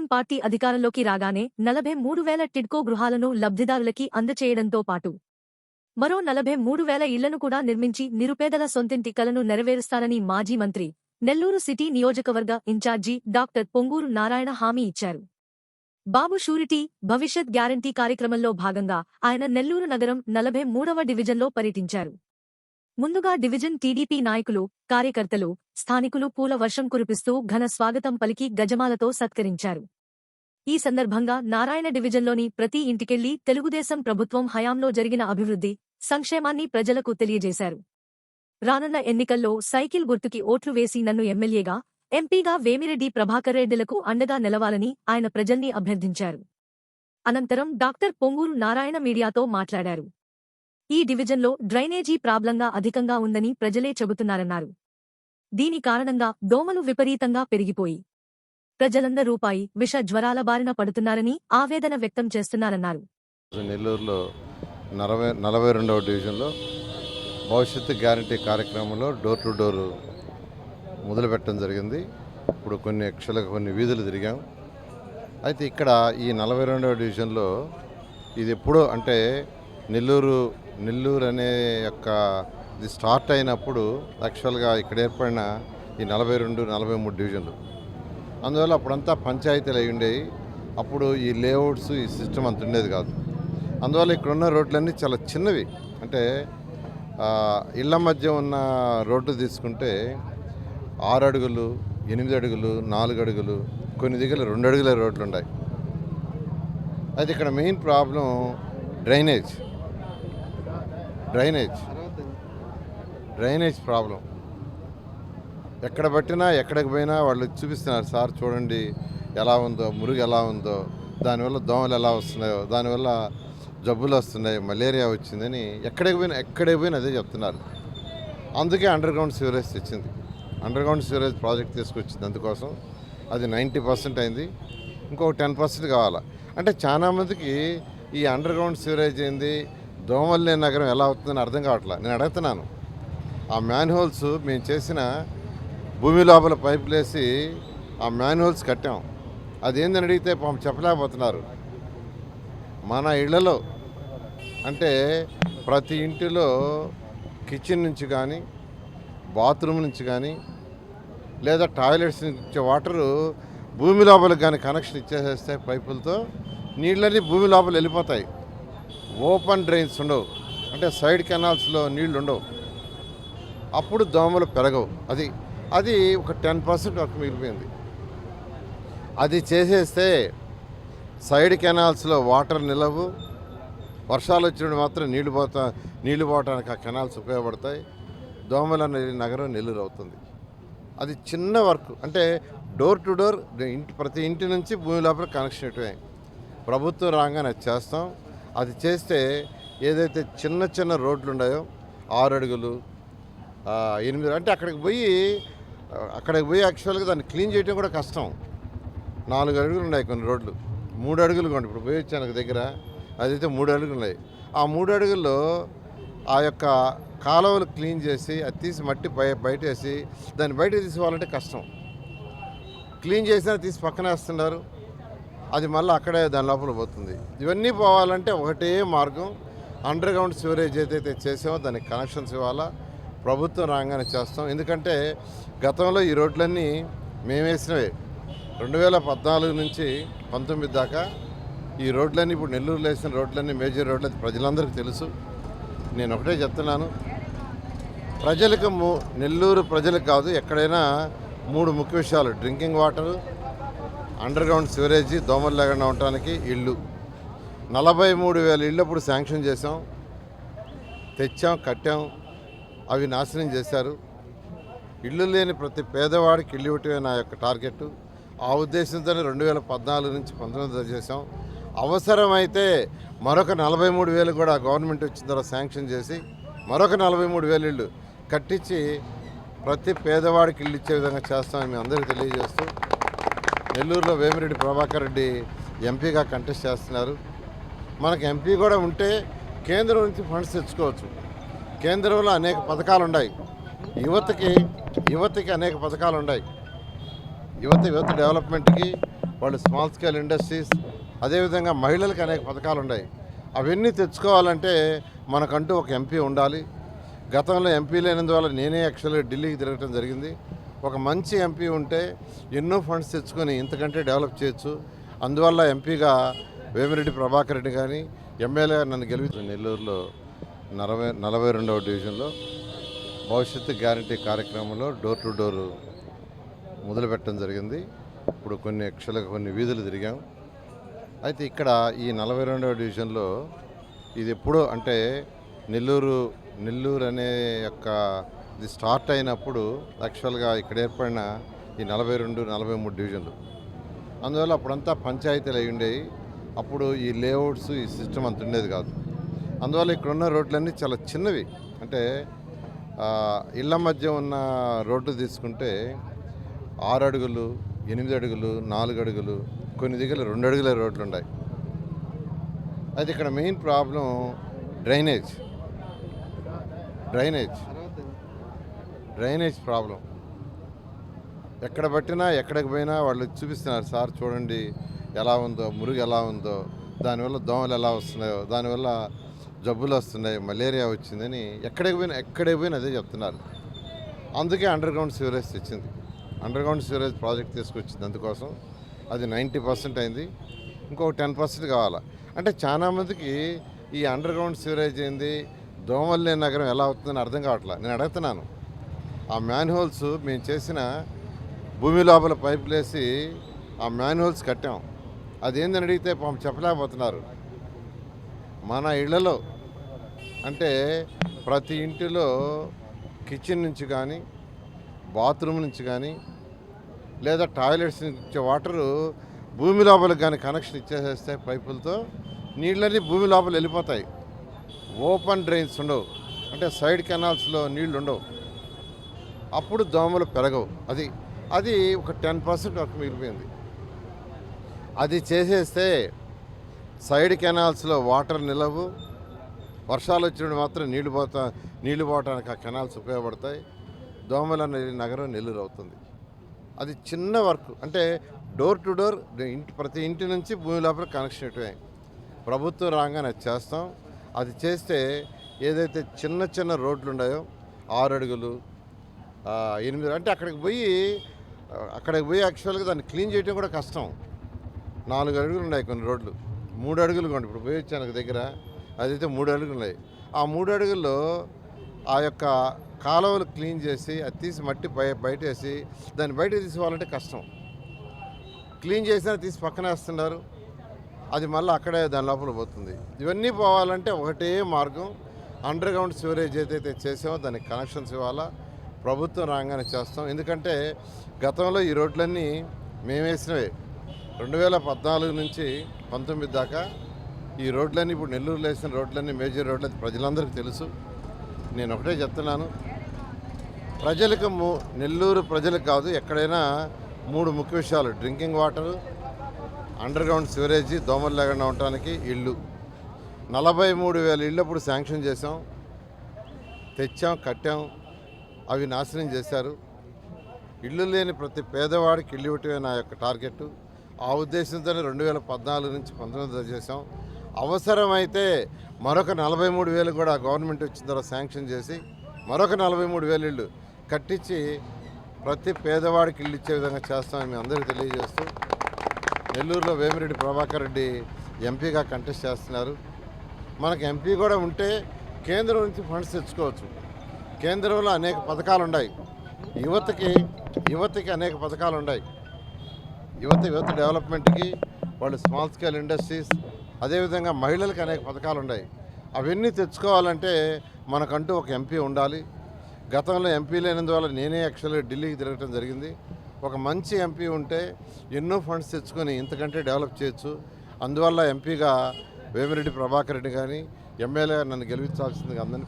Telugu Desam party అధికారంలోకి రాగానే నలభై మూడు వేల టిడ్కో గృహాలను లబ్ధిదారులకి అందచేయడంతో పాటు మరో నలభై మూడు వేల ఇళ్ళను కూడా నిర్మించి నిరుపేదల సొంతింటి కలను నెరవేరుస్తారని మాజీ మంత్రి నెల్లూరు సిటీ నియోజకవర్గ ఇన్ఛార్జి డాక్టర్ పొంగూరు నారాయణ హామీ ఇచ్చారు. బాబు షూరిటీ భవిష్యత్ గ్యారంటీ కార్యక్రమంలో భాగంగా ఆయన నెల్లూరు నగరం నలభై మూడవ డివిజన్లో పర్యటించారు. ముందుగా డివిజన్ టీడీపీ నాయకులు కార్యకర్తలు స్థానికులు పూల వర్షం కురిపిస్తూ ఘన స్వాగతం పలికి గజమాలతో సత్కరించారు. ఈ సందర్భంగా నారాయణ డివిజన్లోని ప్రతి ఇంటికెళ్ళి తెలుగుదేశం ప్రభుత్వం హయాంలో జరిగిన అభివృద్ధి సంక్షేమాన్ని ప్రజలకు తెలియజేశారు. రానున్న ఎన్నికల్లో సైకిల్ గుర్తుకి ఓట్లు వేసి నన్ను ఎమ్మెల్యేగా ఎంపీగా వేమిరెడ్డి ప్రభాకర్ రెడ్డిలకు అండగా నిలవాలని ఆయన ప్రజల్ని అభ్యర్థించారు. అనంతరం డాక్టర్ పొంగూరు నారాయణ మీడియాతో మాట్లాడారు. ఈ డివిజన్లో డ్రైనేజీ ప్రాబ్లంగా అధికంగా ఉందని ప్రజలే చెబుతున్నారన్నారు. దీని కారణంగా దోమలు విపరీతంగా పెరిగిపోయి ప్రజలందరూ రూపాయి విష జ్వరాల బారిన పడుతున్నారని ఆవేదన వ్యక్తం చేస్తున్నారన్నారు. నెల్లూరులో నలభై నలభై రెండవ డివిజన్లో భవిష్యత్తు గ్యారంటీ కార్యక్రమంలో డోర్ టు డోర్ మొదలుపెట్టడం జరిగింది. ఇప్పుడు కొన్ని యక్షలకు కొన్ని వీధులు తిరిగాం. అయితే ఇక్కడ ఈ నలభై రెండవ డివిజన్లో ఇది ఎప్పుడో అంటే నెల్లూరు నెల్లూరు అనే యొక్క ఇది స్టార్ట్ అయినప్పుడు యాక్చువల్గా ఇక్కడ ఏర్పడిన ఈ నలభై రెండు నలభై మూడు డివిజన్లు. అందువల్ల అప్పుడంతా పంచాయతీలు అయి ఉండేవి. అప్పుడు ఈ లేఅవుట్స్ ఈ సిస్టమ్ అంత ఉండేది కాదు. అందువల్ల ఇక్కడ ఉన్న రోడ్లన్నీ చాలా చిన్నవి. అంటే ఇళ్ళ ఇళ్ళ మధ్య ఉన్న రోడ్డు తీసుకుంటే ఆరు అడుగులు ఎనిమిది అడుగులు నాలుగు అడుగులు కొన్ని దగ్గర రెండు అడుగుల రోడ్లు ఉన్నాయి అయితే ఇక్కడ main problem drainage. Drainage. Drainage problem. ఎక్కడ పట్టినా ఎక్కడికి పోయినా వాళ్ళు చూపిస్తున్నారు సార్ చూడండి ఎలా ఉందో మురుగు ఎలా ఉందో దానివల్ల దోమలు ఎలా వస్తున్నాయో దానివల్ల జబ్బులు వస్తున్నాయి మలేరియా వచ్చిందని ఎక్కడికి పోయినా ఎక్కడికి పోయినా అదే చెప్తున్నారు. అందుకే అండర్ గ్రౌండ్ సివరేజ్ తెచ్చింది. అండర్ గ్రౌండ్ సివరేజ్ ప్రాజెక్ట్ తీసుకొచ్చింది. అందుకోసం అది నైంటీ పర్సెంట్ అయింది. ఇంకొక టెన్ పర్సెంట్ కావాలా. అంటే చాలా మందికి ఈ అండర్ గ్రౌండ్ సివరేజ్ ఏంది దోమలు లేని నగరం ఎలా అవుతుందని అర్థం కావట్లా. నేను అడుగుతున్నాను. ఆ మ్యాన్హోల్స్ మేము చేసిన భూమి లోపల పైపులు వేసి ఆ మాన్యువల్స్ కట్టాం. అదేందని అడిగితే పాపం చెప్పలేకపోతున్నారు. మన ఇళ్ళలో అంటే ప్రతి ఇంటిలో కిచెన్ నుంచి కానీ బాత్రూమ్ నుంచి కానీ లేదా టాయిలెట్స్ నుంచి వచ్చే వాటరు భూమి లోపలికి కానీ కనెక్షన్ ఇచ్చేసేస్తే పైపులతో నీళ్ళన్నీ భూమి లోపల వెళ్ళిపోతాయి. ఓపెన్ డ్రైన్స్ ఉండవు. అంటే సైడ్ కెనాల్స్లో నీళ్ళు ఉండవు అప్పుడు దోమలు పెరగవు. అది అది ఒక టెన్ పర్సెంట్ వరకు మిగిలిపోయింది. అది చేసేస్తే సైడ్ కెనాల్స్లో వాటర్ నిలవు. వర్షాలు వచ్చినప్పుడు మాత్రం నీళ్ళు పోతా నీళ్ళు పోవడానికి ఆ కెనాల్స్ ఉపయోగపడతాయి. దోమల నగరం నెల్లూరు అవుతుంది. అది చిన్న వర్క్. అంటే డోర్ టు డోర్ ఇంటి ప్రతి ఇంటి నుంచి భూమి లోపల కనెక్షన్ ఇటువే. ప్రభుత్వం రాగానే అది చేస్తాం. అది చేస్తే ఏదైతే చిన్న చిన్న రోడ్లు ఉన్నాయో ఆరు అడుగులు ఎనిమిది అంటే అక్కడికి పోయి అక్కడికి పోయి యాక్చువల్గా దాన్ని క్లీన్ చేయడం కూడా కష్టం. నాలుగు అడుగులు ఉన్నాయి కొన్ని రోడ్లు. మూడు అడుగులు కొండి ఇప్పుడు పోయి వచ్చాను ఒక దగ్గర అదైతే మూడు అడుగులు ఉన్నాయి. ఆ మూడు అడుగుల్లో ఆ యొక్క కాలువలు క్లీన్ చేసి అది తీసి మట్టి బయ బయట వేసి దాన్ని బయట తీసుకోవాలంటే కష్టం. క్లీన్ చేసినా తీసి పక్కన వేస్తున్నారు అది మళ్ళీ అక్కడే దాని లోపల పోతుంది. ఇవన్నీ పోవాలంటే ఒకటే మార్గం. అండర్ గ్రౌండ్ సివరేజ్ ఏదైతే చేసామో దానికి కనెక్షన్స్ ఇవ్వాలా? ప్రభుత్వం రాగానే చేస్తాం. ఎందుకంటే గతంలో ఈ రోడ్లన్నీ మేమేసినవే రెండు వేల పద్నాలుగు నుంచి పంతొమ్మిది దాకా ఈ రోడ్లన్నీ ఇప్పుడు నెల్లూరులో వేసిన రోడ్లన్నీ మేజర్ రోడ్లు ప్రజలందరికీ తెలుసు. నేను ఒకటే చెప్తున్నాను. ప్రజలకు నెల్లూరు ప్రజలకు కాదు ఎక్కడైనా మూడు ముఖ్య విషయాలు. Drinking water underground sewerage దోమలు లేకుండా ఉండటానికి ఇళ్ళు. నలభై మూడు వేల ఇళ్ళు అప్పుడు శాంక్షన్ చేసాం తెచ్చాం కట్టాం. అవి నాశనం చేశారు. ఇల్లు లేని ప్రతి పేదవాడికి ఇల్లు ఇవ్వటమే నా యొక్క టార్గెట్ ఆ ఉద్దేశంతోనే రెండు వేల పద్నాలుగు నుంచి పంతొమ్మిది చేసాం అవసరమైతే మరొక నలభై మూడు వేలు కూడా గవర్నమెంట్ వచ్చిన తర్వాత శాంక్షన్ చేసి మరొక నలభై మూడు వేలు ఇళ్ళు కట్టించి ప్రతి పేదవాడికి ఇల్లు ఇచ్చే విధంగా చేస్తామని మీ అందరికీ తెలియజేస్తూ నెల్లూరులో వేమిరెడ్డి ప్రభాకర్ రెడ్డి ఎంపీగా కంటెస్ట్ చేస్తున్నారు. మనకు ఎంపీ కూడా ఉంటే కేంద్రం నుంచి ఫండ్స్ తెచ్చుకోవచ్చు. కేంద్రంలో అనేక పథకాలు ఉన్నాయి యువతకి యువతకి అనేక పథకాలు ఉన్నాయి యువత యువత డెవలప్మెంట్కి వాళ్ళు స్మాల్ స్కేల్ ఇండస్ట్రీస్ అదేవిధంగా మహిళలకు అనేక పథకాలు ఉన్నాయి అవన్నీ తెచ్చుకోవాలంటే మనకంటూ ఒక ఎంపీ ఉండాలి. గతంలో ఎంపీ లేనందువల్ల నేనే యాక్చువల్గా ఢిల్లీకి తిరగటం జరిగింది. ఒక మంచి ఎంపీ ఉంటే ఎన్నో ఫండ్స్ తెచ్చుకొని ఇంతకంటే డెవలప్ చేయొచ్చు. అందువల్ల ఎంపీగా వేమిరెడ్డి ప్రభాకర్ రెడ్డి కానీ ఎమ్మెల్యే నన్ను గెలిపి నెల్లూరులో నలభై నలభై రెండవ డివిజన్లో భవిష్యత్తు గ్యారంటీ కార్యక్రమంలో డోర్ టు డోర్ మొదలుపెట్టడం జరిగింది. ఇప్పుడు కొన్ని యక్షలుగా కొన్ని వీధులు తిరిగాం. అయితే ఇక్కడ ఈ నలభై రెండవ డివిజన్లో ఇది ఎప్పుడో అంటే నెల్లూరు నెల్లూరు అనే యొక్క ఇది స్టార్ట్ అయినప్పుడు యాక్చువల్గా ఇక్కడ ఏర్పడిన ఈ నలభై రెండు నలభై మూడు డివిజన్లు. అందువల్ల అప్పుడంతా పంచాయతీలు అయి ఉండేవి. అప్పుడు ఈ లేఅవుట్స్ ఈ సిస్టమ్ అంత ఉండేది కాదు. అందువల్ల ఇక్కడ ఉన్న రోడ్లన్నీ చాలా చిన్నవి. అంటే ఇళ్ళ మధ్య ఉన్న రోడ్డు తీసుకుంటే ఆరు అడుగులు ఎనిమిది అడుగులు నాలుగు అడుగులు కొన్ని దగ్గర రెండు అడుగుల రోడ్లు ఉన్నాయి అయితే ఇక్కడ main problem drainage. Drainage. Drainage problem. ఎక్కడ పట్టినా ఎక్కడికి పోయినా వాళ్ళు చూపిస్తున్నారు సార్ చూడండి ఎలా ఉందో మురుగు ఎలా ఉందో దానివల్ల దోమలు ఎలా వస్తున్నాయో దానివల్ల జబ్బులు వస్తున్నాయి మలేరియా వచ్చిందని ఎక్కడికి పోయినా ఎక్కడికి పోయినా అదే చెప్తున్నారు. అందుకే అండర్ గ్రౌండ్ సివరేజ్ తెచ్చింది. అండర్ గ్రౌండ్ సివరేజ్ ప్రాజెక్ట్ తీసుకొచ్చింది. అందుకోసం అది నైంటీ పర్సెంట్ అయింది. ఇంకొక టెన్ పర్సెంట్ కావాలా. అంటే చాలామందికి ఈ అండర్ గ్రౌండ్ సివరేజ్ ఏంది దోమల్లే నగరం ఎలా అవుతుందని అర్థం కావట్లేదు నేను అడుగుతున్నాను. ఆ మ్యాన్హోల్స్ మేము చేసిన భూమి లోపల పైపులు వేసి ఆ మ్యాన్హోల్స్ కట్టాం. అదేందని అడిగితే పాపం చెప్పలేకపోతున్నారు. మన ఇళ్ళలో అంటే ప్రతి ఇంటిలో కిచెన్ నుంచి కానీ బాత్రూమ్ నుంచి కానీ లేదా టాయిలెట్స్ నుంచి వాటరు భూమి లోపలికి కానీ కనెక్షన్ ఇచ్చేసేస్తే పైపులతో నీళ్ళన్నీ భూమి లోపల వెళ్ళిపోతాయి. ఓపెన్ డ్రైన్స్ ఉండవు. అంటే సైడ్ కెనాల్స్లో నీళ్ళు ఉండవు అప్పుడు దోమలు పెరగవు. అది అది ఒక టెన్ పర్సెంట్ వరకు మిగిలిపోయింది. అది చేసేస్తే సైడ్ కెనాల్స్లో వాటర్ నిలవు. వర్షాలు వచ్చినప్పుడు మాత్రం నీళ్ళు పోతా నీళ్ళు పోవడానికి ఆ కెనాల్స్ ఉపయోగపడతాయి. దోమల నగరం నెల్లూరు అవుతుంది. అది చిన్న వర్క్. అంటే డోర్ టు డోర్ ఇంటి ప్రతి ఇంటి నుంచి భూమి లోపల కనెక్షన్ ఇటువే. ప్రభుత్వం రాగానే అది చేస్తాం. అది చేస్తే ఏదైతే చిన్న చిన్న రోడ్లు ఉన్నాయో ఆరు అడుగులు ఎనిమిది అంటే అక్కడికి పోయి అక్కడికి పోయి యాక్చువల్గా దాన్ని క్లీన్ చేయడం కూడా కష్టం. నాలుగు అడుగులు ఉన్నాయి కొన్ని రోడ్లు. మూడు అడుగులు కొండి ఇప్పుడు పోయి వచ్చాను దగ్గర. అదైతే మూడు అడుగులు ఉన్నాయి. ఆ మూడు అడుగుల్లో ఆ యొక్క కాలువలు క్లీన్ చేసి అది తీసి మట్టి బయ బయట వేసి దాన్ని బయట తీసుకోవాలంటే కష్టం. క్లీన్ చేసినా తీసి పక్కన వేస్తున్నారు. అది మళ్ళీ అక్కడే దాని లోపల పోతుంది. ఇవన్నీ పోవాలంటే ఒకటే మార్గం. అండర్ గ్రౌండ్ సివరేజ్ ఏదైతే చేసామో దానికి కనెక్షన్స్ ఇవ్వాలా. ప్రభుత్వం రాగానే చేస్తాం. ఎందుకంటే గతంలో ఈ రోడ్లన్నీ మేమేసినవే. రెండు వేల పద్నాలుగు నుంచి పంతొమ్మిది దాకా ఈ రోడ్లన్నీ ఇప్పుడు నెల్లూరులో వేసిన రోడ్లన్నీ మేజర్ రోడ్లు ప్రజలందరికీ తెలుసు. నేను ఒకటే చెప్తున్నాను. ప్రజలకు ము- నెల్లూరు ప్రజలకు కాదు ఎక్కడైనా మూడు ముఖ్య విషయాలు. Drinking water underground sewerage దోమలు లేకుండా ఉండటానికి ఇళ్ళు. నలభై మూడు వేల ఇళ్ళు అప్పుడు శాంక్షన్ చేసాం తెచ్చాం కట్టాం అవి నాశనం చేశారు. ఇల్లు లేని ప్రతి పేదవాడికి ఇల్లు ఇవ్వటమే నా యొక్క టార్గెట్ ఆ ఉద్దేశంతోనే రెండు వేల పద్నాలుగు నుంచి పంతొమ్మిది చేసాం అవసరమైతే మరొక నలభై మూడు వేలు కూడా గవర్నమెంట్ వచ్చిన తర్వాత శాంక్షన్ చేసి మరొక నలభై మూడు వేలు ఇళ్ళు కట్టించి ప్రతి పేదవాడికి ఇల్లు ఇచ్చే విధంగా చేస్తామని మీ అందరికీ తెలియజేస్తూ నెల్లూరులో వేమిరెడ్డి ప్రభాకర్ రెడ్డి ఎంపీగా కంటెస్ట్ చేస్తున్నారు. మనకు ఎంపీ కూడా ఉంటే కేంద్రం నుంచి ఫండ్స్ తెచ్చుకోవచ్చు. కేంద్రంలో అనేక పథకాలు ఉన్నాయి. యువతకి యువతకి అనేక పథకాలు ఉన్నాయి. యువత యువత డెవలప్మెంట్కి వాళ్ళు స్మాల్ స్కేల్ ఇండస్ట్రీస్ అదేవిధంగా మహిళలకు అనేక పథకాలు ఉన్నాయి. అవన్నీ తెచ్చుకోవాలంటే మనకంటూ ఒక ఎంపీ ఉండాలి. గతంలో ఎంపీ లేనందువల్ల నేనే యాక్చువల్గా ఢిల్లీకి తిరగటం జరిగింది. ఒక మంచి ఎంపీ ఉంటే ఎన్నో ఫండ్స్ తెచ్చుకొని ఇంతకంటే డెవలప్ చేయొచ్చు. అందువల్ల ఎంపీగా వేమిరెడ్డి ప్రభాకర్ రెడ్డి కానీ ఎమ్మెల్యేగా నన్ను గెలిపించాల్సిందిగా అందరినీ